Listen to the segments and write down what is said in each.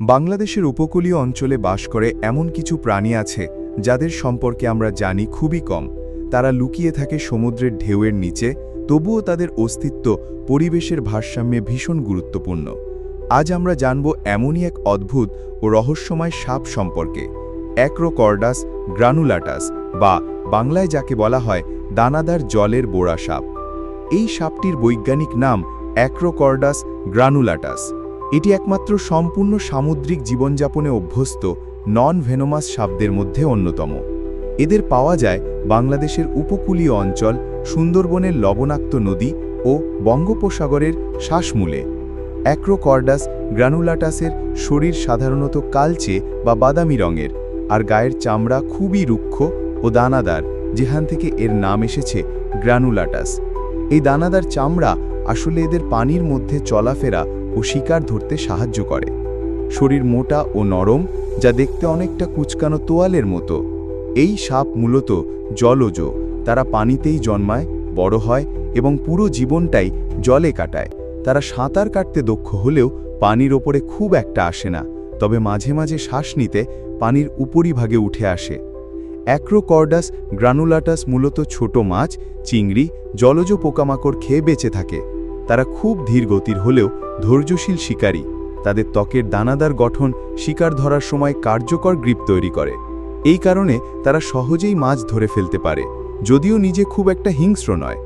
বাংলাদেশের উপকূলীয় অঞ্চলে বাস করে এমন কিছু প্রাণী আছে, যাদের সম্পর্কে আমরা জানি খুবই কম। তারা লুকিয়ে থাকে সমুদ্রের ঢেউয়ের নিচে, তবুও তাদের অস্তিত্ব, পরিবেশের ভারসাম্যে ভীষণ গুরুত্বপূর্ণ। আজ আমরা জানব এমনই এক অদ্ভুত ও রহস্যময় সাপ সম্পর্কে। অ্যাক্রোকর্ডাস গ্রানুলাটাস, বা বাংলায় যাকে বলা হয় দানাদার জলের বোড়া সাপ। এই সাপটির বৈজ্ঞানিক নাম অ্যাক্রোকর্ডাস গ্রানুলাটাস। এটি একমাত্র সম্পূর্ণ সামুদ্রিক জীবনযাপনে অভ্যস্ত নন ভেনোমাস সাপদের মধ্যে অন্যতম। এদের পাওয়া যায় বাংলাদেশের উপকূলীয় অঞ্চল, সুন্দরবনের লবণাক্ত নদী ও বঙ্গোপসাগরের শ্বাসমূলে। অ্যাক্রোকর্ডাস গ্রানুলাটাসের শরীর সাধারণত কালচে বা বাদামি রঙের, আর গায়ের চামড়া খুবই রুক্ষ ও দানাদার, যেখান থেকে এর নাম এসেছে গ্রানুলাটাস। এই দানাদার চামড়া আসলে এদের পানির মধ্যে চলাফেরা ও শিকার ধরতে সাহায্য করে। শরীর মোটা ও নরম, যা দেখতে অনেকটা কুচকানো তোয়ালের মতো। এই সাপ মূলত জলজ, তারা পানিতেই জন্মায়, বড় হয় এবং পুরো জীবনটাই জলে কাটায়। তারা সাঁতার কাটতে দক্ষ হলেও পানির ওপরে খুব একটা আসে না, তবে মাঝে মাঝে শ্বাস নিতে পানির উপরিভাগে উঠে আসে। অ্যাক্রোকর্ডাস গ্রানুলাটাস মূলত ছোট মাছ, চিংড়ি, জলজ পোকামাকড় খেয়ে বেঁচে থাকে। তারা খুব ধীর গতির হলেও ধৈর্যশীল শিকারী। তাদের ত্বকের দানাদার গঠন শিকার ধরার সময় কার্যকর গ্রিপ তৈরি করে। এই কারণে তারা সহজেই মাছ ধরে ফেলতে পারে, যদিও নিজে খুব একটা হিংস্র নয়।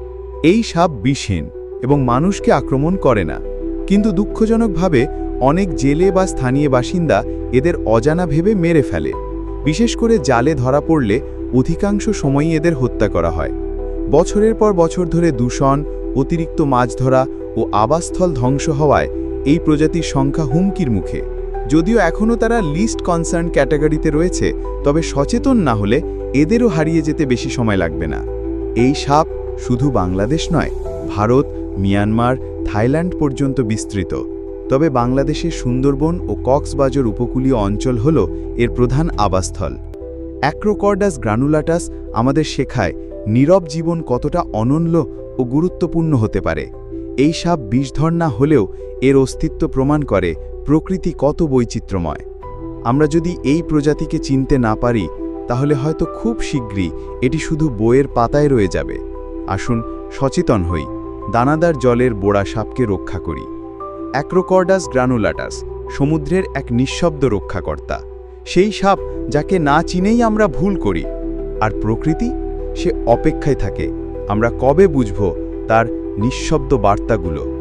এই সাপ বিষহীন এবং মানুষকে আক্রমণ করে না। কিন্তু দুঃখজনকভাবে অনেক জেলে বা স্থানীয় বাসিন্দা এদের অজানা ভেবে মেরে ফেলে। বিশেষ করে জালে ধরা পড়লে অধিকাংশ সময়ই এদের হত্যা করা হয়। বছরের পর বছর ধরে দূষণ অতিরিক্ত মাছ ধরা ও আবাসস্থল ধ্বংস হওয়ায় এই প্রজাতির সংখ্যা হুমকির মুখে। যদিও এখনও তারা লিস্ট কনসার্ন ক্যাটাগরিতে রয়েছে, তবে সচেতন না হলে এদেরও হারিয়ে যেতে বেশি সময় লাগবে না। এই সাপ শুধু বাংলাদেশ নয়, ভারত, মিয়ানমার, থাইল্যান্ড পর্যন্ত বিস্তৃত। তবে বাংলাদেশের সুন্দরবন ও কক্সবাজার উপকূলীয় অঞ্চল হল এর প্রধান আবাসস্থল। অ্যাক্রোকর্ডাস গ্রানুলাটাস আমাদের শেখায় নীরব জীবন কতটা অনন্য ও গুরুত্বপূর্ণ হতে পারে। এই সাপ বিষধর না হলেও এর অস্তিত্ব প্রমাণ করে প্রকৃতি কত বৈচিত্র্যময়। আমরা যদি এই প্রজাতিকে চিনতে না পারি, তাহলে হয়তো খুব শীঘ্রই এটি শুধু বইয়ের পাতায় রয়ে যাবে। আসুন সচেতন হই, দানাদার জলের বোড়া সাপকে রক্ষা করি। অ্যাক্রোকর্ডাস গ্রানুলাটাস, সমুদ্রের এক নিঃশব্দ রক্ষাকর্তা। সেই সাপ যাকে না চিনেই আমরা ভুল করি। আর প্রকৃতি? সে অপেক্ষায় থাকে। আমরা কবে বুঝব তার নিঃশব্দ বার্তাগুলো?